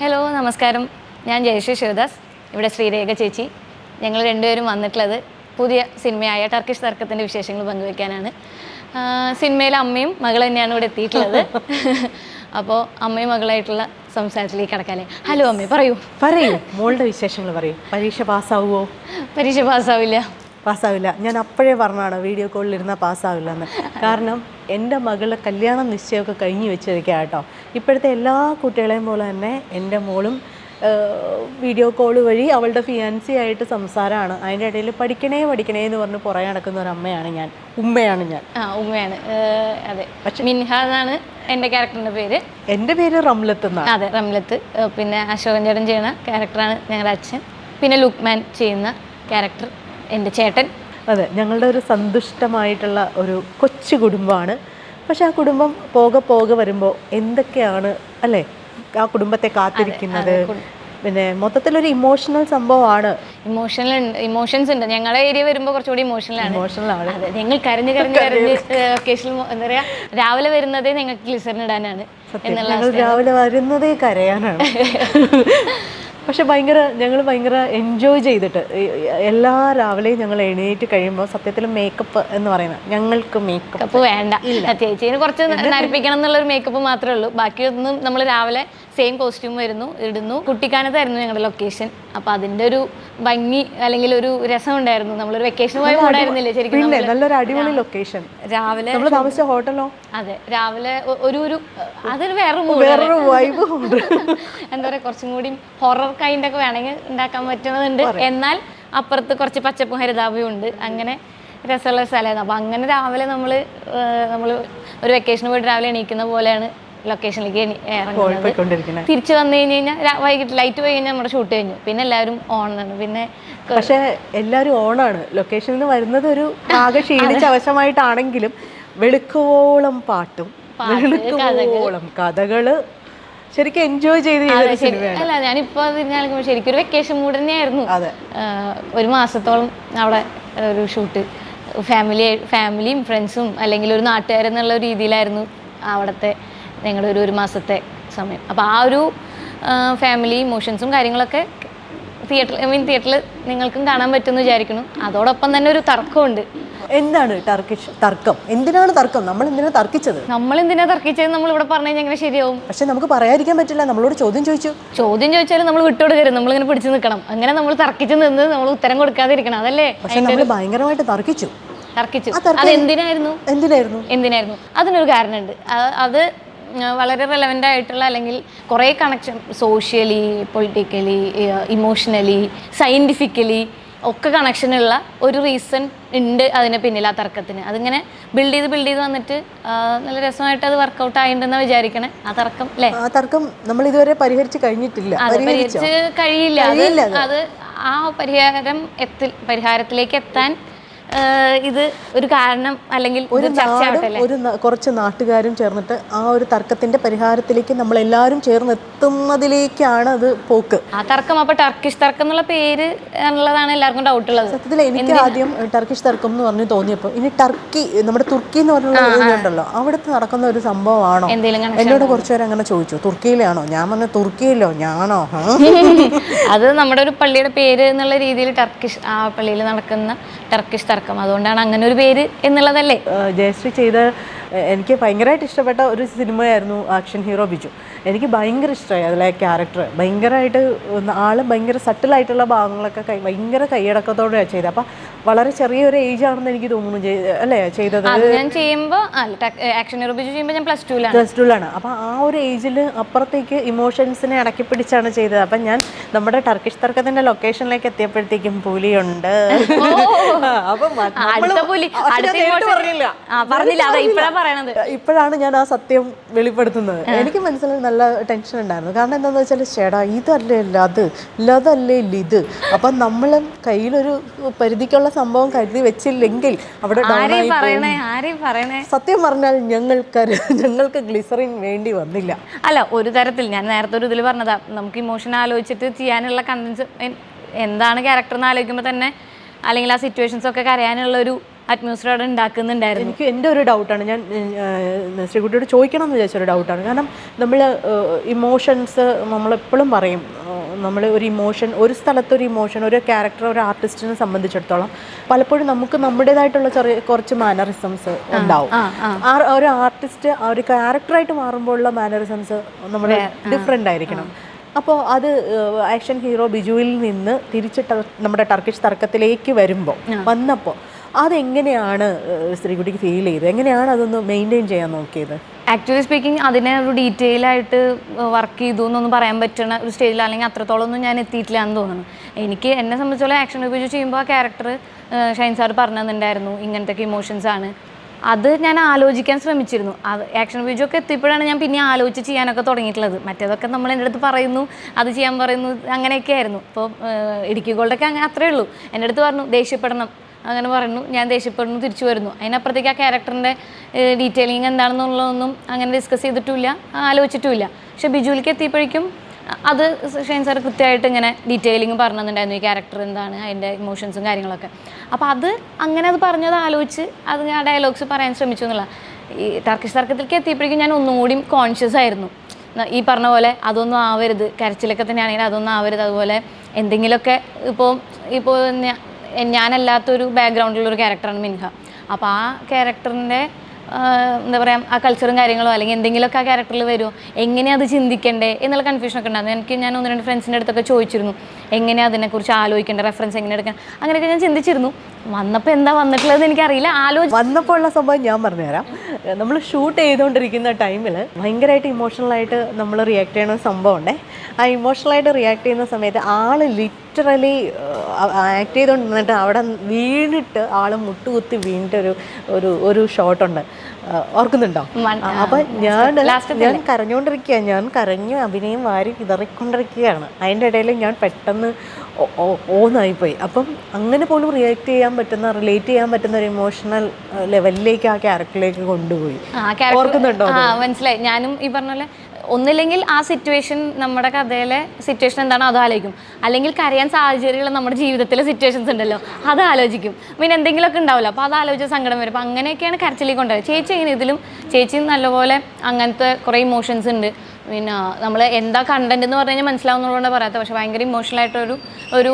Hello നമസ്കാരം. ഞാൻ ജയശ്രീ ശിവദാസ് ഇവിടെ ശ്രീരേഖ ചേച്ചി. ഞങ്ങൾ രണ്ടുപേരും വന്നിട്ടുള്ളത് പുതിയ സിനിമയായ ടർക്കിഷ് തർക്കത്തിന്റെ വിശേഷങ്ങൾ പങ്കുവയ്ക്കാനാണ് സിനിമയിലെ അമ്മയും മകൾ തന്നെയാണ് ഇവിടെ എത്തിയിട്ടുള്ളത്. അപ്പോൾ അമ്മയും മകളായിട്ടുള്ള സംസാരത്തിലേക്ക് കിടക്കാല്ലേ? ഹലോ അമ്മേ പറയൂ. പറയൂ. മോളുടെ വിശേഷങ്ങൾ പറയൂ. പരീക്ഷ പാസ്സാവുമോ പരീക്ഷ പാസ്സാവില്ല പാസ്സാവില്ല. ഞാൻ അപ്പോഴേ പറഞ്ഞാണ് വീഡിയോ കോളിൽ ഇരുന്നാൽ പാസ്സാവില്ല എന്ന് കാരണം എന്റെ മകളുടെ കല്യാണം നിശ്ചയമൊക്കെ കഴിഞ്ഞ് വെച്ചിരിക്കുക കേട്ടോ. ഇപ്പോഴത്തെ എല്ലാ കുട്ടികളെയും പോലെ തന്നെ എന്റെ മോളും വീഡിയോ കോൾ വഴി അവളുടെ ഫിയാൻസി ആയിട്ട് സംസാരമാണ്. അതിന്റെ ഇടയിൽ പഠിക്കണേ പഠിക്കണേ എന്ന് പറഞ്ഞ് പുറകെ നടക്കുന്ന ഒരു അമ്മയാണ് ഞാൻ. ഉമ്മയാണ് ഞാൻ. ആ ഉമ്മയാണ്. അതെ അതെ. മിൻഹ എന്നാണ് എന്റെ ക്യാരക്ടറിന്റെ പേര്. എന്റെ പേര് റംലത്ത് എന്നാണ്. അതെ റംലത്ത്. പിന്നെ അശോകൻ ചേട്ടൻ ചെയ്യുന്ന ക്യാരക്ടറാണ് ഞങ്ങളുടെ അച്ഛൻ. പിന്നെ ലുക്മാൻ ചെയ്യുന്ന ക്യാരക്ടർ എന്റെ ചേട്ടൻ. അതെ ഞങ്ങളുടെ ഒരു സന്തുഷ്ടമായിട്ടുള്ള ഒരു കൊച്ചു കുടുംബമാണ്. പക്ഷെ ആ കുടുംബം പോക പോക വരുമ്പോൾ എന്തൊക്കെയാണ് അല്ലേ? ആ കുടുംബത്തെ കാത്തിരിക്കുന്നത്? പിന്നെ മൊത്തത്തിലൊരു ഇമോഷണൽ സംഭവമാണ്. ഇമോഷണൽ ഉണ്ട് ഇമോഷൻസ് ഉണ്ട്. ഞങ്ങളെ ഏരിയ വരുമ്പോൾ കുറച്ചുകൂടി ഇമോഷണലാണ് ഇമോഷണൽ ആണ്. അതെ ഞങ്ങൾ കരഞ്ഞ് കരഞ്ഞ് കരഞ്ഞ് ഒക്കേഷണൽ എന്താ പറയാ രാവിലെ വരുന്നതേ ഞങ്ങൾക്ക് ഗ്ലിസറിൻ ഇടാനാണ് എന്നുള്ള രാവിലെ വരുന്നതേ കരയാനാണ്. പക്ഷെ ഭയങ്കര ഞങ്ങൾ ഭയങ്കര എൻജോയ് ചെയ്തിട്ട്. എല്ലാ രാവിലെയും ഞങ്ങൾ എണീറ്റ് കഴിയുമ്പോൾ സത്യത്തിൽ മേക്കപ്പ് എന്ന് പറയുന്നത് ഞങ്ങൾക്ക് മേക്കപ്പ് വേണ്ട. ചേച്ചിന് കുറച്ച് നരിപ്പിക്കണം എന്നുള്ള ഒരു മേക്കപ്പ് മാത്രമേ ഉള്ളൂ. ബാക്കിയൊന്നും നമ്മൾ രാവിലെ സെയിം കോസ്റ്റ്യൂം വരുന്നു ഇടുന്നു. കുട്ടിക്കാനത്തായിരുന്നു ഞങ്ങളുടെ ലൊക്കേഷൻ അപ്പൊ അതിന്റെ ഒരു ഭംഗി അല്ലെങ്കിൽ ഒരു രസം ഉണ്ടായിരുന്നു. നമ്മളൊരു വെക്കേഷൻ പോയ മൂടായിരുന്നില്ലേ ശരിക്കും നല്ലൊരു അടിപൊളി ലൊക്കേഷൻ രാവിലെ നമ്മൾ താമസിച്ച ഹോട്ടലോ അതെ. രാവിലെ ഒരു ഒരു അതൊരു വേറെ വേറൊരു വൈബ് എന്താ പറയുക കുറച്ചും കൂടി ഹൊറർ കൈൻഡ് ഒക്കെ വേണമെങ്കിൽ ഉണ്ടാക്കാൻ പറ്റുന്നതുണ്ട്. എന്നാൽ അപ്പുറത്ത് കുറച്ച് പച്ചപ്പും ഹരിതാഭയും ഉണ്ട്. അങ്ങനെ രസമുള്ള സ്ഥലമായിരുന്നു. അപ്പോൾ അങ്ങനെ രാവിലെ നമ്മൾ നമ്മൾ ഒരു വെക്കേഷന് പോയിട്ട് രാവിലെ എണീക്കുന്ന പോലെയാണ് ലൊക്കേഷനിലേക്ക് ഇറങ്ങുന്നത്. തിരിച്ചു തിരിച്ച് വന്നു കഴിഞ്ഞ് കഴിഞ്ഞാൽ വൈകിട്ട് ലൈറ്റ് പോയി കഴിഞ്ഞാൽ നമ്മുടെ ഷൂട്ട് കഴിഞ്ഞു. പിന്നെ എല്ലാവരും ഓണാണ് പിന്നെ പക്ഷേ എല്ലാവരും ഓണാണ് ലൊക്കേഷനിൽ നിന്ന് വരുന്നത് ഒരു ആകെ ക്ഷീണിച്ച അവശമായിട്ടാണെങ്കിലും വെളുക്കുവോളം പാട്ടും വെളുക്കുവോളം കഥകൾ ശരിക്കും എൻജോയ് ചെയ്ത് അല്ല ഞാനിപ്പോ തിരിഞ്ഞാൽ ശരിക്കും ഒരു വെക്കേഷൻ മൂഡ് തന്നെയായിരുന്നു. ഒരു മാസത്തോളം അവിടെ ഒരു ഷൂട്ട് ഫാമിലി ഫാമിലിയും ഫ്രണ്ട്സും അല്ലെങ്കിൽ ഒരു നാട്ടുകാരെന്നുള്ള രീതിയിലായിരുന്നു അവിടുത്തെ ഞങ്ങളുടെ ഒരു ഒരു മാസത്തെ സമയം. അപ്പോൾ ആ ഒരു ഫാമിലി ഇമോഷൻസും കാര്യങ്ങളൊക്കെ തിയേറ്ററിൽ ഐ മീൻ തിയേറ്ററിൽ നിങ്ങൾക്കും കാണാൻ പറ്റുമെന്ന് വിചാരിക്കുന്നു. അതോടൊപ്പം തന്നെ ഒരു തർക്കമുണ്ട് എന്താണ് ടർക്കിഷ് തർക്കം? എന്തിനാണ് തർക്കം? നമ്മൾ എന്തിനാ തർക്കിച്ചത്? നമ്മൾ എന്തിനാ തർക്കിച്ചത്? നമ്മൾ ഇവിടെ പറഞ്ഞു കഴിഞ്ഞാൽ എങ്ങനെ ശരിയാവും. പക്ഷെ നമുക്ക് പറയാതിരിക്കാൻ പറ്റില്ല. നമ്മളോട് ചോദ്യം ചോദിച്ചു. ചോദ്യം ചോദിച്ചാലും നമ്മൾ വിട്ടോട് തരും നമ്മൾ ഇങ്ങനെ പിടിച്ചു നിൽക്കണം. അങ്ങനെ നമ്മൾ തർക്കിച്ചു നിന്ന് നമ്മൾ ഉത്തരം കൊടുക്കാതിരിക്കണം. അതല്ലേ? പക്ഷെ നമ്മൾ ഭയങ്കരമായിട്ട് തർക്കിച്ചു. തർക്കിച്ചു. അത് എന്തിനായിരുന്നു എന്തിനായിരുന്നു? എന്തിനായിരുന്നു? അതിനൊരു കാരണമുണ്ട്. അത് വളരെ റെലവന്റ് ആയിട്ടുള്ള അല്ലെങ്കിൽ കുറേ connection socially politically emotionally scientifically ഒക്കെ കണക്ഷനുള്ള ഒരു റീസൺ ഉണ്ട് അതിന് പിന്നിൽ ആ തർക്കത്തിന്. അതിങ്ങനെ ബിൽഡ് ചെയ്ത് ബിൽഡ് ചെയ്ത് വന്നിട്ട് നല്ല രസമായിട്ട് അത് വർക്കൗട്ട് ആയിട്ടുണ്ടെന്ന് വിചാരിക്കണേ. ആ തർക്കം അല്ലേ ആ തർക്കം നമ്മൾ ഇതുവരെ പരിഹരിച്ച് കഴിഞ്ഞിട്ടില്ല. അത് പരിഹരിച്ചോ? കഴിയില്ല അത്. അത് ആ പരിഹാരം എത്തി പരിഹാരത്തിലേക്ക് എത്താൻ ഇത് ഒരു കാരണം അല്ലെങ്കിൽ ഒരു നാടും ഒരു കുറച്ച് നാട്ടുകാരും ചേർന്നിട്ട് ആ ഒരു തർക്കത്തിന്റെ പരിഹാരത്തിലേക്ക് നമ്മൾ എല്ലാവരും ചേർന്ന് എത്തുന്നതിലേക്കാണ് അത് പോക്ക്. ആ തർക്കം അപ്പൊ ടർക്കിഷ് തർക്കം എന്നുള്ള പേര് എന്നുള്ളതാണ് എല്ലാവർക്കും ഡൗട്ട് ഉള്ളത്. സത്യത്തിൽ എനിക്ക് ആദ്യം ടർക്കിഷ് തർക്കം എന്ന് പറഞ്ഞു തോന്നിയപ്പോൾ ഇനി ടർക്കി നമ്മുടെ തുർക്കി എന്ന് പറഞ്ഞുണ്ടല്ലോ അവിടുത്തെ നടക്കുന്ന ഒരു സംഭവമാണോ? എന്നോട് കുറച്ചു പേര് അങ്ങനെ ചോദിച്ചു തുർക്കിയിലാണോ? ഞാൻ പറഞ്ഞു തുർക്കിയിലോ? ഞാനോ? അത് നമ്മുടെ ഒരു പള്ളിയുടെ പേര് എന്നുള്ള രീതിയിൽ ടർക്കിഷ് ആ പള്ളിയിൽ നടക്കുന്ന ടർക്കിഷ് തർക്കം. അതുകൊണ്ടാണ് അങ്ങനെ ഒരു പേര് എന്നുള്ളതല്ലേ? ജയശ്രീ ചെയ്ത എനിക്ക് ഭയങ്കരമായിട്ട് ഇഷ്ടപ്പെട്ട ഒരു സിനിമയായിരുന്നു ആക്ഷൻ ഹീറോ ബിജു. എനിക്ക് ഭയങ്കര ഇഷ്ടമായി അതിലെ ക്യാരക്ടർ. ഭയങ്കരമായിട്ട് ആൾ ആൾ ഭയങ്കര സട്ടിലായിട്ടുള്ള ഭാഗങ്ങളൊക്കെ കൈ ഭയങ്കര കൈയടക്കത്തോടെയാണ് ചെയ്തത്. അപ്പം വളരെ ചെറിയൊരു ഏജ് ആണെന്ന് എനിക്ക് തോന്നുന്നു അല്ലേ ചെയ്തത്? ഞാൻ ചെയ്യുമ്പോൾ ആക്ഷൻ ഹീറോ ബിജു ചെയ്യുമ്പോൾ ഞാൻ പ്ലസ് ടുവിലാണ് പ്ലസ് ടുവിലാണ് അപ്പം ആ ഒരു ഏജിൽ അപ്പുറത്തേക്ക് ഇമോഷൻസിനെ അടക്കി പിടിച്ചാണ് ചെയ്തത്. അപ്പം ഞാൻ നമ്മുടെ ടർക്കിഷ് തർക്കത്തിന്റെ ലൊക്കേഷനിലേക്ക് എത്തിയപ്പോഴത്തേക്കും പുലിയുണ്ട്. അപ്പം പറഞ്ഞില്ല. പറഞ്ഞില്ല. അതാ ഇപ്പഴാ പറയണത്? ഇപ്പോഴാണ് ഞാൻ ആ സത്യം വെളിപ്പെടുത്തുന്നത്. എനിക്ക് മനസ്സിൽ നല്ല ടെൻഷൻ ഉണ്ടായിരുന്നു. കാരണം എന്താണെന്ന് വെച്ചാൽ ചേടാ ഇതല്ലേ ഇല്ല അത് ഇല്ലാതല്ലേ ഇല്ല ഇത്. അപ്പം നമ്മൾ കയ്യിലൊരു പരിധിക്കുള്ള സംഭവം കരുതി വെച്ചില്ലെങ്കിൽ അവിടെ സത്യം പറഞ്ഞാൽ ഞങ്ങൾക്ക് ഞങ്ങൾക്ക് ഗ്ലിസറിൻ വേണ്ടി വന്നില്ല. അല്ല ഒരു തരത്തിൽ. ഞാൻ നേരത്തെ ഒരു ഇതിൽ പറഞ്ഞതാ നമുക്ക് ഇമോഷൻ ആലോചിച്ചിട്ട് ചെയ്യാനുള്ള കണ്ടൻസ് എന്താണ് ക്യാരക്ടർ എന്ന് ആലോചിക്കുമ്പോൾ തന്നെ അല്ലെങ്കിൽ ആ സിറ്റുവേഷൻസ് ഒക്കെ കരയാനുള്ള ഒരു അറ്റ്മോസ്ഫിയർ അവിടെ ഉണ്ടാക്കുന്നുണ്ടായിരുന്നു. എനിക്ക് എന്റെ ഒരു ഡൗട്ടാണ് ഞാൻ ശ്രീകുട്ടിയോട് ചോദിക്കണം എന്ന് വിചാരിച്ച ഒരു ഡൗട്ടാണ് കാരണം നമ്മൾ ഇമോഷൻസ് നമ്മളെപ്പോഴും പറയും. നമ്മൾ ഒരു ഇമോഷൻ ഒരു സ്ഥലത്തൊരു ഇമോഷൻ ഒരു ക്യാരക്ടർ ഒരു ആർട്ടിസ്റ്റിനെ സംബന്ധിച്ചിടത്തോളം പലപ്പോഴും നമുക്ക് നമ്മുടേതായിട്ടുള്ള ചെറിയ കുറച്ച് മാനറിസംസ് ഉണ്ടാവും. ഒരു ആർട്ടിസ്റ്റ് ആ ഒരു ക്യാരക്ടറായിട്ട് മാറുമ്പോഴുള്ള മാനറിസംസ് നമ്മൾ ഡിഫറെന്റ് ആയിരിക്കണം. അപ്പോൾ അത് ആക്ഷൻ ഹീറോ ബിജുവിൽ നിന്ന് തിരിച്ച് നമ്മുടെ ടർക്കിഷ് തർക്കത്തിലേക്ക് വരുമ്പോൾ വന്നപ്പോൾ അതെങ്ങനെയാണ് സ്ത്രീകുട്ടിക്ക് ഫീൽ ചെയ്തത്? എങ്ങനെയാണ് അതൊന്ന് മെയിന്റെയിൻ ചെയ്യാൻ നോക്കിയത്? ആക്ച്വലി സ്പീക്കിംഗ് അതിനെ ഒരു ഡീറ്റെയിൽ ആയിട്ട് വർക്ക് ചെയ്തു എന്നൊന്നും പറയാൻ പറ്റുന്ന ഒരു സ്റ്റേജിൽ അല്ലെങ്കിൽ അത്രത്തോളം ഒന്നും ഞാൻ എത്തിയിട്ടില്ല എന്ന് തോന്നുന്നു. എനിക്ക് എന്നെ സംബന്ധിച്ചോളം ആക്ഷൻ റിവ്യൂ ചെയ്യുമ്പോൾ ആ ക്യാരക്ടർ ഷൈൻ സാർ പറഞ്ഞു തന്നിട്ടുണ്ടായിരുന്നു ഇങ്ങനത്തെ ഇമോഷൻസ് ആണ്. അത് ഞാൻ ആലോചിക്കാൻ ശ്രമിച്ചിരുന്നു. അത് ആക്ഷൻ റിവ്യൂ ഒക്കെ എത്തിയപ്പോഴാണ് ഞാൻ പിന്നെ ആലോചിച്ച് ചെയ്യാനൊക്കെ തുടങ്ങിയിട്ടുള്ളത്. മറ്റേതൊക്കെ നമ്മൾ എന്റെ അടുത്ത് പറയുന്നു അത് ചെയ്യാൻ പറയുന്നു അങ്ങനെയൊക്കെ ആയിരുന്നു. ഇപ്പോൾ ഇടുക്കി ഗോൾഡൊക്കെ അങ്ങനെ അത്രേ ഉള്ളൂ. എന്റെ അടുത്ത് പറഞ്ഞു ദേഷ്യപ്പെടണം. അങ്ങനെ പറഞ്ഞു ഞാൻ ദേഷ്യപ്പെടുന്നു തിരിച്ചു വരുന്നു. അതിനപ്പുറത്തേക്ക് ആ ക്യാരക്ടറിന്റെ ഡീറ്റെയിലിംഗ് എന്താണെന്നുള്ളതൊന്നും അങ്ങനെ ഡിസ്കസ് ചെയ്തിട്ടുമില്ല ആലോചിച്ചിട്ടുമില്ല. പക്ഷെ ബിജുവിലേക്ക് എത്തിയപ്പോഴേക്കും അത് ഷൈൻ സാർ കൃത്യമായിട്ട് ഇങ്ങനെ ഡീറ്റെയിലിംഗ് പറഞ്ഞു ഈ ക്യാരക്ടർ എന്താണ് അതിന്റെ ഇമോഷൻസും കാര്യങ്ങളൊക്കെ. അപ്പോൾ അത് അങ്ങനെ അത് പറഞ്ഞത് ആലോചിച്ച് അത് ഞാൻ ഡയലോഗ്സ് പറയാൻ ശ്രമിച്ചു എന്നുള്ള ഈ ടർക്കിഷ് തർക്കത്തിലേക്ക് എത്തിയപ്പോഴേക്കും ഞാൻ ഒന്നും കൂടി കോൺഷ്യസ് ആയിരുന്നു. ഈ പറഞ്ഞ പോലെ അതൊന്നും ആവരുത് കരച്ചിലൊക്കെ തന്നെയാണെങ്കിൽ അതൊന്നും ആവരുത്. അതുപോലെ എന്തെങ്കിലുമൊക്കെ ഇപ്പോൾ ഇപ്പോൾ ഞാനല്ലാത്തൊരു ബാക്ക്ഗ്രൗണ്ടിലുള്ളൊരു ക്യാരക്ടറാണ് മിൻഹ. അപ്പോൾ ആ ക്യാരക്ടറിന്റെ എന്താ പറയുക ആ കൾച്ചറും കാര്യങ്ങളോ അല്ലെങ്കിൽ എന്തെങ്കിലുമൊക്കെ ആ ക്യാരക്ടറിൽ വരുമോ എങ്ങനെയാണ് അത് ചിന്തിക്കണ്ടേ എന്നുള്ള കൺഫ്യൂഷനൊക്കെ ഉണ്ടായിരുന്നു. എനിക്ക് ഞാൻ ഒന്ന് രണ്ട് ഫ്രണ്ട്സിന്റെ അടുത്തൊക്കെ ചോദിച്ചിരുന്നു. എങ്ങനെയാണ് അതിനെക്കുറിച്ച് ആലോചിക്കേണ്ടത് റെഫറൻസ് എങ്ങനെ എടുക്കണം അങ്ങനെയൊക്കെ ഞാൻ ചിന്തിച്ചിരുന്നു. വന്നപ്പോൾ എന്താ വന്നിട്ടുള്ളത് എനിക്കറിയില്ല. ആലോചി വന്നപ്പോൾ ഉള്ള സംഭവം ഞാൻ പറഞ്ഞുതരാം. നമ്മൾ ഷൂട്ട് ചെയ്തുകൊണ്ടിരിക്കുന്ന ടൈമിൽ ഭയങ്കരമായിട്ട് ഇമോഷണലായിട്ട് നമ്മൾ റിയാക്ട് ചെയ്യണ സംഭവം ഉണ്ടേ ആ ഇമോഷണലായിട്ട് റിയാക്ട് ചെയ്യുന്ന സമയത്ത് ആൾ ലിറ്ററലി ആക്ട് ചെയ്തുകൊണ്ടിരുന്നിട്ട് അവിടെ വീണിട്ട് ആൾ മുട്ടുകുത്തി വീണിട്ട് ഒരു ഒരു ഒരു ഷോട്ടുണ്ട് ഓർക്കുന്നുണ്ടോ? അപ്പം ഞാൻ ഞാൻ കരഞ്ഞുകൊണ്ടിരിക്കുക ഞാൻ കരഞ്ഞു അഭിനയം വാരി ഇതറിക്കൊണ്ടിരിക്കുകയാണ് അതിന്റെ ഇടയിൽ ഞാൻ പെട്ടെന്ന് ഓന്നായിപ്പോയി അപ്പം അങ്ങനെ പോലും റിയാക്ട് ചെയ്യാൻ പറ്റുന്ന റിലേറ്റ് ചെയ്യാൻ പറ്റുന്ന ഒരു ഇമോഷണൽ ലെവലിലേക്ക് ആ ക്യാരക്ടറിലേക്ക് കൊണ്ടുപോയി. ഓർക്കുന്നുണ്ടോ മനസ്സിലായി. ഞാനും ഈ പറഞ്ഞ പോലെ ഒന്നില്ലെങ്കിൽ ആ സിറ്റുവേഷൻ നമ്മുടെ കഥയിലെ സിറ്റുവേഷൻ എന്താണോ അത് ആലോചിക്കും. അല്ലെങ്കിൽ കരയാൻ സാഹചര്യമുള്ള നമ്മുടെ ജീവിതത്തിലെ സിറ്റുവേഷൻസ് ഉണ്ടല്ലോ അത് ആലോചിക്കും. പിന്നെ എന്തെങ്കിലുമൊക്കെ ഉണ്ടാവില്ല അപ്പോൾ അത് ആലോചിച്ച സങ്കടം വരും. അപ്പോൾ അങ്ങനെയൊക്കെയാണ് കരച്ചിലേക്ക് ഉണ്ടാവുക ചേച്ചി എങ്ങനെ ഇതിലും ചേച്ചി നല്ലപോലെ അങ്ങനത്തെ കുറേ ഇമോഷൻസ് ഉണ്ട്. പിന്നെ നമ്മൾ എന്താ കണ്ടന്റ് എന്ന് പറഞ്ഞു കഴിഞ്ഞാൽ മനസ്സിലാവുന്നതുകൊണ്ട് പറയാത്ത പക്ഷെ ഭയങ്കര ഇമോഷണൽ ആയിട്ടൊരു ഒരു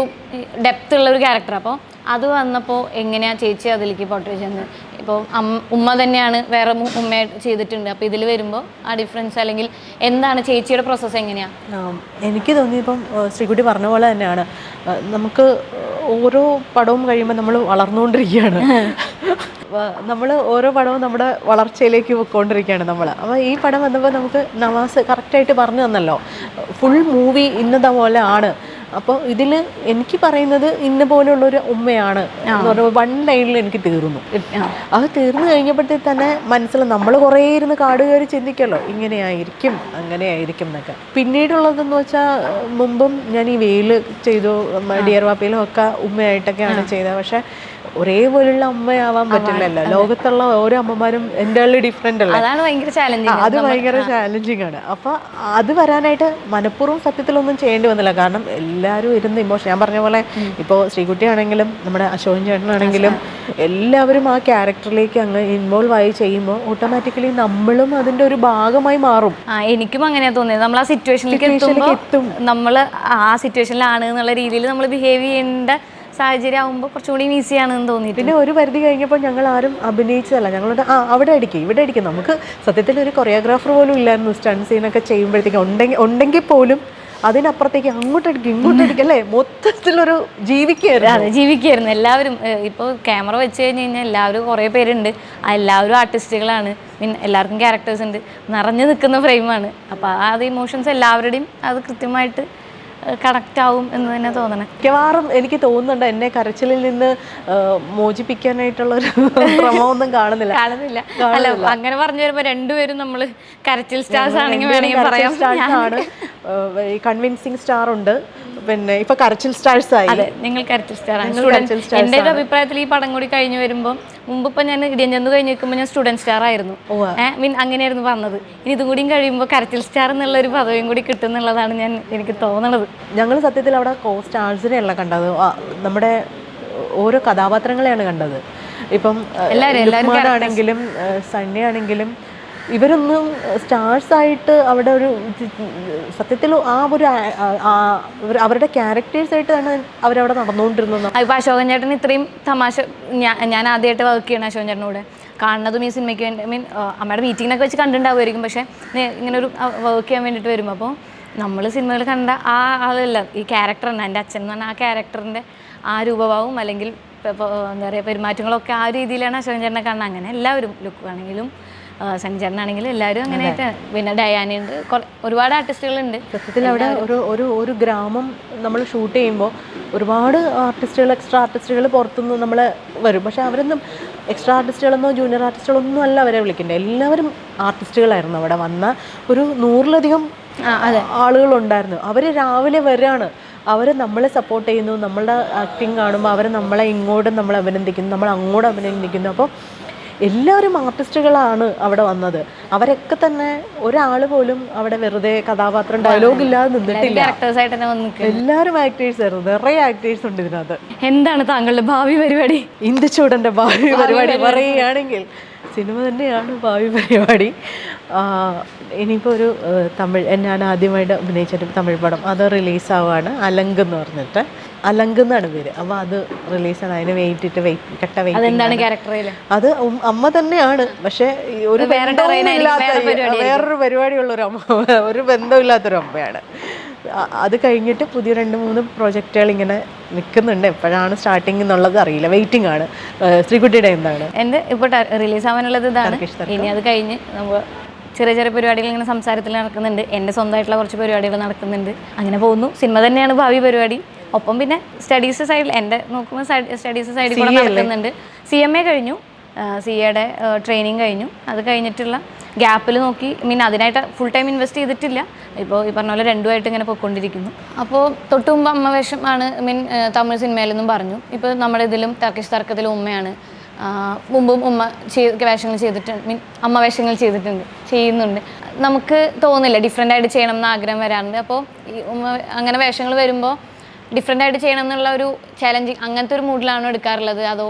ഡെപ്ത് ഉള്ള ഒരു ക്യാരക്ടർ അപ്പോൾ അത് വന്നപ്പോൾ എങ്ങനെയാണ് ചേച്ചി അതിലേക്ക് പോർട്രേ ചെയ്യുന്നത്? ഇപ്പോൾ അമ്മ ഉമ്മ തന്നെയാണ് വേറെ ഉമ്മ ചെയ്തിട്ടുണ്ട്. അപ്പോൾ ഇതിൽ വരുമ്പോൾ ആ ഡിഫറൻസ് അല്ലെങ്കിൽ എന്താണ് ചേച്ചിയുടെ പ്രോസസ്സ് എങ്ങനെയാണ് എനിക്ക് തോന്നിയപ്പം ഇപ്പം ശ്രീകുട്ടി പറഞ്ഞ പോലെ തന്നെയാണ്. നമുക്ക് ഓരോ പടവും കഴിയുമ്പോൾ നമ്മൾ വളർന്നുകൊണ്ടിരിക്കുകയാണ്. നമ്മൾ ഓരോ പടവും നമ്മുടെ വളർച്ചയിലേക്ക് പോയിക്കൊണ്ടിരിക്കുകയാണ് നമ്മൾ അപ്പോൾ ഈ പടം വന്നപ്പോൾ നമുക്ക് നവാസ് കറക്റ്റായിട്ട് പറഞ്ഞു തന്നല്ലോ. ഫുൾ മൂവി ഇന്നത പോലെ ആണ്. അപ്പോൾ ഇതിൽ എനിക്ക് പറയുന്നത് ഇന്ന പോലെയുള്ളൊരു ഉമ്മയാണ് എന്ന് പറയുമ്പോൾ വൺ ലൈനിൽ എനിക്ക് തീർന്നു. അത് തീർന്നു കഴിഞ്ഞപ്പോഴത്തേക്ക് തന്നെ മനസ്സിൽ നമ്മൾ കുറേ ഇരുന്ന് കാട് കയറി ചിന്തിക്കല്ലോ ഇങ്ങനെയായിരിക്കും അങ്ങനെയായിരിക്കും എന്നൊക്കെ. പിന്നീടുള്ളതെന്ന് വെച്ചാൽ മുമ്പും ഞാൻ ഈ വെയിൽ ചെയ്തു ഡിയർ വാപ്പയിലും ഒക്കെ ഉമ്മയായിട്ടൊക്കെയാണ് ചെയ്തത്. പക്ഷെ ഒരേപോലുള്ള അമ്മയാവാൻ പറ്റില്ലല്ലോ. ലോകത്തുള്ള ഓരോ അമ്മമാരും എന്റെ ഡിഫറെന്റ് അല്ല? അതാണ് ഭയങ്കര ആ, ചാലഞ്ചിങ് അത് ഭയങ്കര ചാലഞ്ചിങ് ആണ്. അപ്പൊ അത് വരാനായിട്ട് മനഃപൂർവം സത്യത്തിലൊന്നും ചെയ്യേണ്ടി വന്നില്ല. കാരണം എല്ലാവരും ഇരുന്ന് ഇമോഷൻ ഞാൻ പറഞ്ഞ പോലെ ഇപ്പോൾ ശ്രീകുട്ടിയാണെങ്കിലും നമ്മുടെ അശോകൻ ചേട്ടനാണെങ്കിലും എല്ലാവരും ആ ക്യാരക്ടറിലേക്ക് അങ്ങ് ഇൻവോൾവ് ആയി ചെയ്യുമ്പോൾ ഓട്ടോമാറ്റിക്കലി നമ്മളും അതിന്റെ ഒരു ഭാഗമായി മാറും. എനിക്കും അങ്ങനെയാ തോന്നിയത്. നമ്മൾ ആ സിറ്റുവേഷനിലേക്ക് എത്തും. നമ്മൾ ആ സിറ്റുവേഷനിലാണ് എന്നുള്ള രീതിയിൽ നമ്മൾ ബിഹേവ് ചെയ്യേണ്ട സാഹചര്യം ആകുമ്പോൾ കുറച്ചുകൂടി ഈസിയാണെന്ന് തോന്നി പിന്നെ ഒരു പരിധി കഴിഞ്ഞപ്പോൾ ഞങ്ങൾ ആരും അഭിനയിച്ചതല്ല. ഞങ്ങളുടെ ആ അവിടെ അടിക്കും ഇവിടെ അടിക്കും. നമുക്ക് സത്യത്തിൽ ഒരു കൊറിയോഗ്രാഫർ പോലും ഇല്ലായിരുന്നു സ്റ്റൺ സീനൊക്കെ ചെയ്യുമ്പോഴത്തേക്കും. ഉണ്ടെങ്കിൽ ഉണ്ടെങ്കിൽ പോലും അതിനപ്പുറത്തേക്ക് അങ്ങോട്ടടിക്കും ഇങ്ങോട്ടടിക്കും അല്ലേ? മൊത്തത്തിലൊരു ജീവിക്കുകയായിരുന്നു ജീവിക്കുകയായിരുന്നു എല്ലാവരും ഇപ്പോൾ ക്യാമറ വെച്ച് കഴിഞ്ഞ് കഴിഞ്ഞാൽ എല്ലാവരും കുറേ പേരുണ്ട്. ആ എല്ലാവരും ആർട്ടിസ്റ്റുകളാണ് മീൻ എല്ലാവർക്കും ക്യാരക്ടേഴ്സ് ഉണ്ട്. നിറഞ്ഞു നിൽക്കുന്ന ഫ്രെയിമാണ് അപ്പോൾ അത് ഇമോഷൻസ് എല്ലാവരുടെയും അത് കൃത്യമായിട്ട് കണക്റ്റ് ആവും എന്ന് തന്നെ തോന്നണേ. മിക്കവാറും എനിക്ക് തോന്നുന്നുണ്ട് എന്നെ കരച്ചിലിൽ നിന്ന് മോചിപ്പിക്കാനായിട്ടുള്ള ഒരു ശ്രമമൊന്നും കാണുന്നില്ല. കാണുന്നില്ല. അല്ല അങ്ങനെ പറഞ്ഞു വരുമ്പോൾ രണ്ടുപേരും നമ്മൾ കരച്ചിൽ സ്റ്റാർസ് ആണെങ്കിൽ വേണമെങ്കിൽ പറയാം. ആണ്. കൺവിൻസിങ് സ്റ്റാർ ഉണ്ട്. പിന്നെ ഇപ്പൊ കരച്ചിൽ സ്റ്റാർസ് ആയി. അതെ നിങ്ങൾ കരച്ചിൽ സ്റ്റാർ ആണ്. എന്റെ ഒരു അഭിപ്രായത്തിൽ ഈ പടം കൂടി കഴിഞ്ഞു വരുമ്പോൾ മുമ്പ് ഇപ്പം ഞാൻ ഇടിയഞ്ചന്ത് കഴിഞ്ഞ് നിൽക്കുമ്പോൾ ഞാൻ സ്റ്റുഡന്റ് സ്റ്റാർ ആയിരുന്നു. മീൻ അങ്ങനെയായിരുന്നു പറഞ്ഞത് ഇനി ഇതും കൂടിയും കഴിയുമ്പോൾ കരച്ചിൽ സ്റ്റാർ എന്നുള്ള ഒരു പദവിയും കൂടി കിട്ടും എന്നുള്ളതാണ് ഞാൻ എനിക്ക് തോന്നുന്നത് ഞങ്ങൾ സത്യത്തിൽ അവിടെ കോ സ്റ്റാർസിനെ അല്ല കണ്ടത് നമ്മുടെ ഓരോ കഥാപാത്രങ്ങളെയാണ് കണ്ടത്. ഇപ്പം എല്ലാവരും ആണെങ്കിലും സണ്ണിയാണെങ്കിലും ഇവരൊന്നും സ്റ്റാർസ് ആയിട്ട് അവിടെ ഒരു സത്യത്തിൽ ആ ഒരു അവരുടെ ക്യാരക്ടേഴ്സ് ആയിട്ട് തന്നെ അവരവിടെ നടന്നുകൊണ്ടിരുന്നത്. ഇപ്പൊ അശോകൻ ചേട്ടൻ ഇത്രയും തമാശ ഞാൻ ആദ്യമായിട്ട് വർക്ക് ചെയ്യണം അശോകൻ ചേട്ടനോട്. കാണുന്നതും ഈ സിനിമയ്ക്ക് വേണ്ടി ഐ മീൻ അമ്മയുടെ മീറ്റിങ്ങിനൊക്കെ വെച്ച് കണ്ടിട്ടുണ്ടാവുമായിരിക്കും. പക്ഷേ ഇങ്ങനെ ഒരു വർക്ക് ചെയ്യാൻ വേണ്ടിയിട്ട് വരുമ്പോൾ അപ്പോൾ നമ്മൾ സിനിമകൾ കണ്ട ആ ആളല്ല ഈ ക്യാരക്ടർ തന്നെ എന്റെ അച്ഛൻ എന്ന് പറഞ്ഞാൽ ആ ക്യാരക്ടറിന്റെ ആ രൂപഭാവം അല്ലെങ്കിൽ എന്താ പറയുക പെരുമാറ്റങ്ങളൊക്കെ ആ രീതിയിലാണ് അശോകൻ ചേട്ടനെ കാണുന്നത്. അങ്ങനെ എല്ലാവരും ലുക്ക് ആണെങ്കിലും സഞ്ചാരനാണെങ്കിലും എല്ലാവരും അങ്ങനെയായിട്ട് പിന്നെ ഡയാനുണ്ട് ഒരുപാട് ആർട്ടിസ്റ്റുകളുണ്ട്. സത്യത്തിൽ അവിടെ ഒരു ഒരു ഒരു ഗ്രാമം നമ്മൾ ഷൂട്ട് ചെയ്യുമ്പോൾ ഒരുപാട് ആർട്ടിസ്റ്റുകൾ എക്സ്ട്രാ ആർട്ടിസ്റ്റുകൾ പുറത്തുനിന്ന് നമ്മൾ വരും. പക്ഷെ അവരൊന്നും എക്സ്ട്രാ ആർട്ടിസ്റ്റുകളെന്നോ ജൂനിയർ ആർട്ടിസ്റ്റുകളൊന്നും അല്ല അവരെ വിളിക്കേണ്ടത്. എല്ലാവരും ആർട്ടിസ്റ്റുകളായിരുന്നു അവിടെ. വന്ന ഒരു നൂറിലധികം ആളുകളുണ്ടായിരുന്നു. അവർ രാവിലെ വരാണ്. അവർ നമ്മളെ സപ്പോർട്ട് ചെയ്യുന്നു. നമ്മളുടെ ആക്ടിങ് കാണുമ്പോൾ അവർ നമ്മളെ ഇങ്ങോട്ടും നമ്മൾ അഭിനന്ദിക്കുന്നു. നമ്മൾ അങ്ങോട്ടും അഭിനന്ദിക്കുന്നു. അപ്പോൾ എല്ലാവരും ആർട്ടിസ്റ്റുകളാണ് അവിടെ വന്നത്. അവരൊക്കെ തന്നെ ഒരാൾ പോലും അവിടെ വെറുതെ കഥാപാത്രം ഡയലോഗ് ഇല്ലാതെ നിന്നിട്ടില്ല. എല്ലാവരും ആക്ടേഴ്സ് ആയിരുന്നു. നിറയെ ആക്ടേഴ്സ് ഉണ്ട് ഇതിനകത്ത്. എന്താണ് താങ്കളുടെ ഭാവി പരിപാടി? ഇന്ദുചൂടന്റെ ഭാവി പരിപാടി. പറയുകയാണെങ്കിൽ സിനിമ തന്നെയാണ് ഭാവി പരിപാടി. ഇനിയിപ്പോൾ ഒരു തമിഴ് ഞാൻ ആദ്യമായിട്ട് അഭിനയിച്ചൊരു തമിഴ് പടം അത് റിലീസാവാണ് അലങ്ക് എന്ന് പറഞ്ഞിട്ട്. അലങ്ക് എന്നാണ് പേര്. അപ്പോൾ അത് റിലീസാണ്. അതിന് വെയിറ്റ് ഇട്ട് വെയിറ്റ് കെട്ട വെയിറ്റ് അത് അമ്മ തന്നെയാണ്. പക്ഷേ ഒരു ബന്ധമില്ലാത്ത വേറൊരു പരിപാടിയുള്ള ഒരു അമ്മ ഒരു ബന്ധമില്ലാത്തൊരു അമ്മയാണ്. അത് കഴിഞ്ഞിട്ട് പുതിയ രണ്ട് മൂന്ന് പ്രോജക്റ്റുകൾ ഇങ്ങനെ നിൽക്കുന്നുണ്ട്. എപ്പോഴാണ് സ്റ്റാർട്ടിങ് എന്നുള്ളത് അറിയില്ല. വെയിറ്റിംഗ് ആണ്. ശ്രീകുട്ടിയുടെ എന്താണ്? എന്റെ ഇപ്പോൾ റിലീസ് ആവാനുള്ളത് ഇതാണ്. ഇനി അത് കഴിഞ്ഞ് നമ്മൾ ചെറിയ ചെറിയ പരിപാടികൾ ഇങ്ങനെ സംസാരത്തിൽ നടക്കുന്നുണ്ട്. എന്റെ സ്വന്തമായിട്ടുള്ള കുറച്ച് പരിപാടികൾ നടക്കുന്നുണ്ട്. അങ്ങനെ പോകുന്നു. സിനിമ തന്നെയാണ് ഭാവി പരിപാടി. ഒപ്പം പിന്നെ സ്റ്റഡീസ് സൈഡിൽ എന്റെ നോക്കുമ്പോൾ സ്റ്റഡീസ് സൈഡിൽ കൂടെ നടക്കുന്നുണ്ട്. സി എം എ കഴിഞ്ഞു. സി എയുടെ ട്രെയിനിങ് കഴിഞ്ഞു. അത് കഴിഞ്ഞിട്ടുള്ള ഗ്യാപ്പിൽ നോക്കി. മീൻ അതിനായിട്ട് ഫുൾ ടൈം ഇൻവെസ്റ്റ് ചെയ്തിട്ടില്ല. ഇപ്പോൾ ഈ പറഞ്ഞ പോലെ രണ്ടുമായിട്ട് ഇങ്ങനെ പോയിക്കൊണ്ടിരിക്കുന്നു. അപ്പോൾ തൊട്ട് മുമ്പ് അമ്മ വേഷം ആണ് മീൻ തമിഴ് സിനിമയിലെന്നും പറഞ്ഞു. ഇപ്പോൾ നമ്മുടെ ഇതിലും തർക്കിഷ് തർക്കത്തിലും ഉമ്മയാണ്. മുമ്പും ഉമ്മ ചെയ് വേഷങ്ങൾ ചെയ്തിട്ടുണ്ട് മീൻ അമ്മ വേഷങ്ങൾ ചെയ്തിട്ടുണ്ട് ചെയ്യുന്നുണ്ട്. നമുക്ക് തോന്നില്ല ഡിഫറെന്റ് ആയിട്ട് ചെയ്യണം എന്ന് ആഗ്രഹം വരാറുണ്ട്. അപ്പോൾ ഈ ഉമ്മ അങ്ങനെ വേഷങ്ങൾ വരുമ്പോൾ ഡിഫറെന്റ് ആയിട്ട് ചെയ്യണം എന്നുള്ള ഒരു ചാലഞ്ചിങ് അങ്ങനത്തെ ഒരു മൂഡിലാണോ എടുക്കാറുള്ളത്. അതോ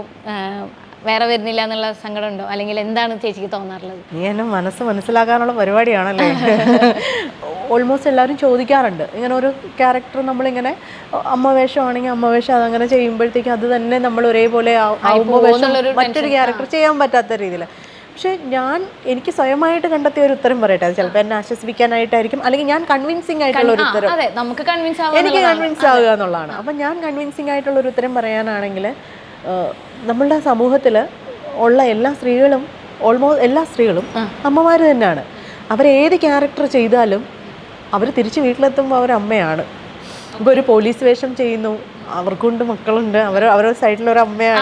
വേറെ വരുന്നില്ല എന്നുള്ള സങ്കടം ഉണ്ടോ അല്ലെങ്കിൽ എന്താണ് ചേച്ചിക്ക് തോന്നാറുള്ളത്? നീ എന്നെ മനസ്സ് മനസ്സിലാക്കാനുള്ള പരിപാടിയാണല്ലേ? ഓൾമോസ്റ്റ് എല്ലാവരും ചോദിക്കാറുണ്ട്. ഇങ്ങനെ ഒരു ക്യാരക്ടർ നമ്മളിങ്ങനെ അമ്മ വേഷമാണെങ്കിൽ അമ്മ വേഷം അതങ്ങനെ ചെയ്യുമ്പോഴത്തേക്കും അത് തന്നെ നമ്മൾ ഒരേപോലെ മറ്റൊരു ക്യാരക്ടർ ചെയ്യാൻ പറ്റാത്ത രീതിയിൽ പക്ഷേ ഞാൻ എനിക്ക് സ്വയമായിട്ട് കണ്ടെത്തിയ ഒരു ഉത്തരം പറയട്ടെ. അത് ചിലപ്പോൾ എന്നെ ആശ്വസിപ്പിക്കാനായിട്ടായിരിക്കും. അല്ലെങ്കിൽ ഞാൻ കൺവിൻസിങ് ആയിട്ടുള്ള ഒരു ഉത്തരം. എനിക്ക് കൺവിൻസ് ആവുക എന്നുള്ളതാണ്. അപ്പം ഞാൻ കൺവിൻസിങ് ആയിട്ടുള്ള ഒരു ഉത്തരം പറയാനാണെങ്കിൽ നമ്മളുടെ സമൂഹത്തിൽ ഉള്ള എല്ലാ സ്ത്രീകളും ഓൾമോസ്റ്റ് എല്ലാ സ്ത്രീകളും അമ്മമാർ തന്നെയാണ്. അവരേത് ക്യാരക്ടർ ചെയ്താലും അവർ തിരിച്ച് വീട്ടിലെത്തുമ്പോൾ അവർ അമ്മയാണ്. ഇപ്പോൾ ഒരു പോലീസ് വേഷം ചെയ്യുന്നു അവർക്കുണ്ട് മക്കളുണ്ട് അവർ അവരുടെ സൈഡിൽ ഒരു അമ്മയാണ്.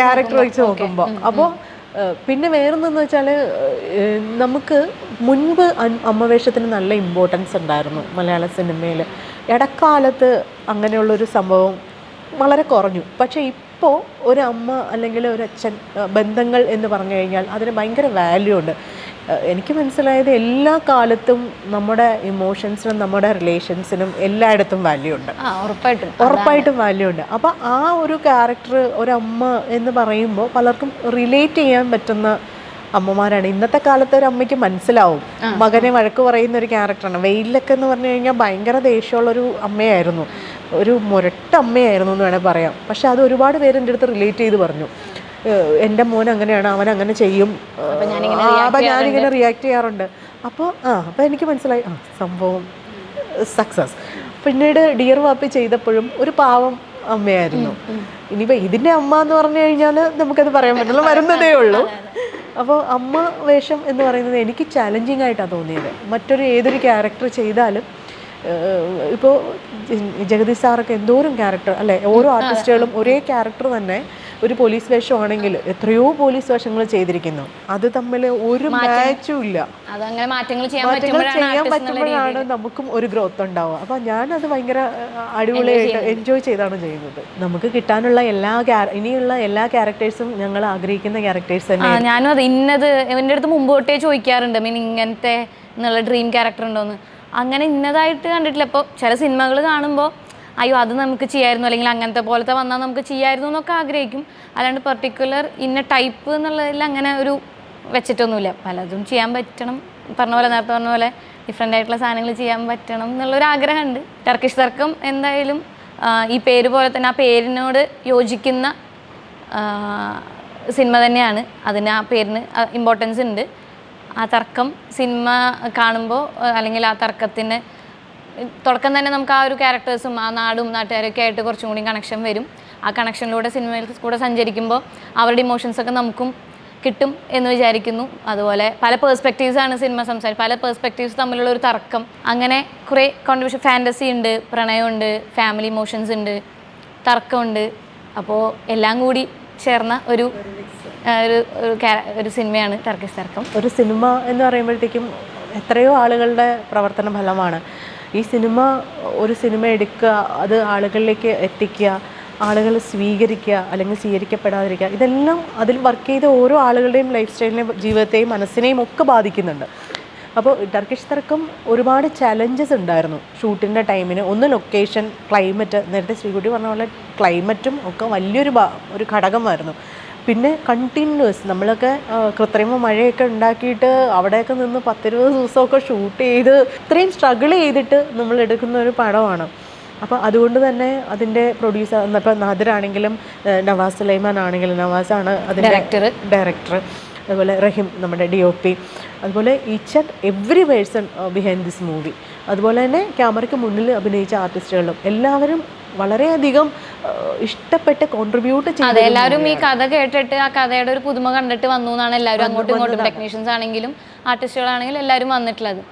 ക്യാരക്ടർ വെച്ച് നോക്കുമ്പോൾ അപ്പോൾ പിന്നെ വേറൊന്നെന്ന് വെച്ചാൽ നമുക്ക് മുൻപ് അമ്മ അമ്മവേഷത്തിന് നല്ല ഇമ്പോർട്ടൻസ് ഉണ്ടായിരുന്നു മലയാള സിനിമയിൽ ഇടക്കാലത്ത് അങ്ങനെയുള്ളൊരു സംഭവം വളരെ കുറഞ്ഞു. പക്ഷേ ഇപ്പോൾ ഒരു അമ്മ അല്ലെങ്കിൽ ഒരു അച്ഛൻ ബന്ധങ്ങൾ എന്ന് പറഞ്ഞു കഴിഞ്ഞാൽ അതിന് ഭയങ്കര വാല്യൂ ഉണ്ട്. എനിക്ക് മനസ്സിലായത് എല്ലാ കാലത്തും നമ്മുടെ ഇമോഷൻസിനും നമ്മുടെ റിലേഷൻസിനും എല്ലായിടത്തും വാല്യൂ ഉണ്ട്. ഉറപ്പായിട്ടും. ഉറപ്പായിട്ടും വാല്യൂ ഉണ്ട്. അപ്പോൾ ആ ഒരു ക്യാരക്ടർ ഒരമ്മ എന്ന് പറയുമ്പോൾ പലർക്കും റിലേറ്റ് ചെയ്യാൻ പറ്റുന്ന അമ്മമാരാണ്. ഇന്നത്തെ കാലത്ത് ഒരു അമ്മയ്ക്ക് മനസ്സിലാവും മകനെ വഴക്ക് പറയുന്ന ഒരു ക്യാരക്ടറാണ് വെയിലൊക്കെ എന്ന് പറഞ്ഞു കഴിഞ്ഞാൽ ഭയങ്കര ദേഷ്യമുള്ളൊരു അമ്മയായിരുന്നു. ഒരു മുരട്ട അമ്മയായിരുന്നു എന്ന് വേണേൽ പറയാം. പക്ഷെ അത് ഒരുപാട് പേര് എന്റെ അടുത്ത് റിലേറ്റ് ചെയ്ത് പറഞ്ഞു. എന്റെ മോൻ അങ്ങനെയാണ് അവൻ അങ്ങനെ ചെയ്യും. അപ്പം അപ്പൊ ഞാനിങ്ങനെ റിയാക്ട് ചെയ്യാറുണ്ട്. അപ്പോൾ ആ അപ്പോൾ എനിക്ക് മനസ്സിലായി ആ സംഭവം സക്സസ് പിന്നീട് ഡിയർ വാപ്പി ചെയ്തപ്പോഴും ഒരു പാവം അമ്മയായിരുന്നു. ഇനിയിപ്പോൾ ഇതിന്റെ അമ്മ എന്ന് പറഞ്ഞു കഴിഞ്ഞാൽ നമുക്കത് പറയാൻ പറ്റില്ല വരുന്നതേ ഉള്ളൂ. അപ്പോൾ അമ്മ വേഷം എന്ന് പറയുന്നത് എനിക്ക് ചാലഞ്ചിങ് ആയിട്ടാണ് തോന്നിയത്. മറ്റൊരു ഏതൊരു ക്യാരക്ടർ ചെയ്താലും ഇപ്പോൾ ജഗദീഷ് സാറൊക്കെ എന്തോരം ക്യാരക്ടർ അല്ലെ? ഓരോ ആർട്ടിസ്റ്റുകളും ഒരേ ക്യാരക്ടർ തന്നെ ഒരു പോലീസ് വേഷമാണെങ്കിൽ എത്രയോ പോലീസ് വേഷങ്ങൾ ചെയ്തിരിക്കുന്നു. അത് തമ്മിൽ ഒരു മാച്ചും ഇല്ല. മാറ്റങ്ങൾ ചെയ്യാൻ പറ്റുമ്പോഴാണ് നമുക്കും ഒരു ഗ്രോത്ത് ഉണ്ടാവുക. അപ്പോൾ ഞാനത് ഭയങ്കര അടിപൊളിയായിട്ട് എൻജോയ് ചെയ്താണ് ചെയ്യുന്നത്. നമുക്ക് കിട്ടാനുള്ള എല്ലാ ഇനിയുള്ള എല്ലാ ക്യാരക്ടേഴ്സും ഞങ്ങൾ ആഗ്രഹിക്കുന്ന ക്യാരക്ടേഴ്സ് തന്നെ ഞാനും അത് ഇന്നത് എന്റെ അടുത്ത് മുമ്പോട്ടേ ചോദിക്കാറുണ്ട്. മീൻ ഇങ്ങനത്തെ എന്നുള്ള ഡ്രീം ക്യാരക്ടർ ഉണ്ടോന്ന്. അങ്ങനെ ഇന്നതായിട്ട് കണ്ടിട്ടില്ല. ഇപ്പോൾ ചില സിനിമകൾ കാണുമ്പോൾ അയ്യോ അത് നമുക്ക് ചെയ്യായിരുന്നു അല്ലെങ്കിൽ അങ്ങനത്തെ പോലത്തെ വന്നാൽ നമുക്ക് ചെയ്യായിരുന്നു എന്നൊക്കെ ആഗ്രഹിക്കും. അല്ലാണ്ട് പെർട്ടിക്കുലർ ഇന്ന ടൈപ്പ് എന്നുള്ളതിൽ അങ്ങനെ ഒരു വെച്ചിട്ടൊന്നുമില്ല. പലതും ചെയ്യാൻ പറ്റണം. പറഞ്ഞ പോലെ നേരത്തെ പറഞ്ഞ പോലെ ഡിഫറെന്റ് ആയിട്ടുള്ള സാധനങ്ങൾ ചെയ്യാൻ പറ്റണം എന്നുള്ളൊരു ആഗ്രഹമുണ്ട്. ടർക്കിഷ് തർക്കം എന്തായാലും ഈ പേര് പോലെ തന്നെ ആ പേരിനോട് യോജിക്കുന്ന സിനിമ തന്നെയാണ്. അതിന് ആ പേരിന് ഇമ്പോർട്ടൻസ് ഉണ്ട്. ആ തർക്കം സിനിമ കാണുമ്പോൾ അല്ലെങ്കിൽ ആ തർക്കത്തിന് തുടക്കം തന്നെ നമുക്ക് ആ ഒരു ക്യാരക്ടേഴ്സും ആ നാടും നാട്ടുകാരൊക്കെ ആയിട്ട് കുറച്ചും കൂടി കണക്ഷൻ വരും. ആ കണക്ഷനിലൂടെ സിനിമയിൽ കൂടെ സഞ്ചരിക്കുമ്പോൾ അവരുടെ ഇമോഷൻസൊക്കെ നമുക്കും കിട്ടും എന്ന് വിചാരിക്കുന്നു. അതുപോലെ പല പേഴ്സ്പെക്റ്റീവ്സാണ് സിനിമ സംസാരിക്കും പല പേഴ്സ്പെക്റ്റീവ്സ് തമ്മിലുള്ള ഒരു തർക്കം. അങ്ങനെ കുറേ കോൺട്രിബ്യൂഷൻ ഫാന്റസി ഉണ്ട് പ്രണയമുണ്ട് ഫാമിലി ഇമോഷൻസ് ഉണ്ട് തർക്കമുണ്ട് അപ്പോൾ എല്ലാം കൂടി ചേർന്ന ഒരു ഒരു ഒരു സിനിമയാണ് ടർക്കിഷ് തർക്കം. ഒരു സിനിമ എന്ന് പറയുമ്പോഴത്തേക്കും എത്രയോ ആളുകളുടെ പ്രവർത്തന ഫലമാണ്. ഈ സിനിമ ഒരു സിനിമ എടുക്കുക അത് ആളുകളിലേക്ക് എത്തിക്കുക ആളുകൾ സ്വീകരിക്കുക അല്ലെങ്കിൽ സ്വീകരിക്കപ്പെടാതിരിക്കുക ഇതെല്ലാം അതിൽ വർക്ക് ചെയ്ത ഓരോ ആളുകളുടെയും ലൈഫ് സ്റ്റൈലിനെയും ജീവിതത്തെയും മനസ്സിനെയും ഒക്കെ ബാധിക്കുന്നുണ്ട്. അപ്പോൾ ടർക്കിഷ് തർക്കം ഒരുപാട് ചലഞ്ചസ് ഉണ്ടായിരുന്നു ഷൂട്ടിന്റെ ടൈമിന് ഒന്ന് ലൊക്കേഷൻ ക്ലൈമറ്റ് നേരത്തെ ശ്രീകുട്ടി പറഞ്ഞ പോലെ ക്ലൈമറ്റും ഒക്കെ വലിയൊരു ഒരു ഘടകമായിരുന്നു. പിന്നെ കണ്ടിന്യൂസ് നമ്മളൊക്കെ കൃത്രിമ മഴയൊക്കെ ഉണ്ടാക്കിയിട്ട് അവിടെയൊക്കെ നിന്ന് പത്തിരുപത് ദിവസമൊക്കെ ഷൂട്ട് ചെയ്ത് ഇത്രയും സ്ട്രഗിൾ ചെയ്തിട്ട് നമ്മൾ എടുക്കുന്ന ഒരു പടമാണ്. അപ്പോൾ അതുകൊണ്ട് തന്നെ അതിന്റെ പ്രൊഡ്യൂസർ ഇപ്പോൾ നാദിറാണെങ്കിലും നവാസ് സുലൈമാൻ ആണെങ്കിലും നവാസാണ് അതിന്റെ ഡയറക്ടർ ഡയറക്ടർ അതുപോലെ റഹിം നമ്മുടെ ഡി ഒ പി അതുപോലെ each and every person behind this movie അതുപോലെ തന്നെ ക്യാമറയ്ക്ക് മുന്നിൽ അഭിനയിച്ച ആർട്ടിസ്റ്റുകളും എല്ലാവരും വളരെയധികം ഇഷ്ടപ്പെട്ട് കോൺട്രിബ്യൂട്ട് ചെയ്തു എല്ലാവരും ഈ കഥ കേട്ടിട്ട് ആ കഥയുടെ ഒരു പുതുമ കണ്ടിട്ട് വന്നു എന്നാണ് എല്ലാവരും അങ്ങോട്ടും ഇങ്ങോട്ടും ടെക്നീഷ്യൻസ് ആണെങ്കിലും ആർട്ടിസ്റ്റുകളാണെങ്കിലും എല്ലാവരും വന്നിട്ടുള്ളത്.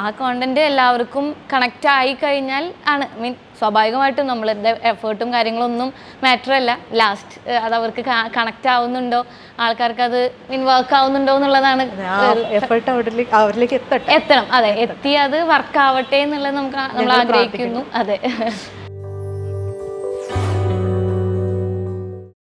ആ കോണ്ടന്റ് എല്ലാവർക്കും കണക്ട് ആയി കഴിഞ്ഞാൽ ആണ്. മീൻ സ്വാഭാവികമായിട്ടും നമ്മളുടെ എഫേർട്ടും കാര്യങ്ങളൊന്നും മാറ്റർ അല്ല. ലാസ്റ്റ് അത് അവർക്ക് കണക്ട് ആവുന്നുണ്ടോ? ആൾക്കാർക്ക് അത് മീൻ വർക്ക് ആവുന്നുണ്ടോ എന്നുള്ളതാണ്. എഫേർട്ട് അവരിലേക്ക് എത്തണം. അതെ എത്തി അത് വർക്ക് ആവട്ടെ എന്നുള്ളത് നമുക്ക് നമ്മൾ ആഗ്രഹിക്കുന്നു. അതെ.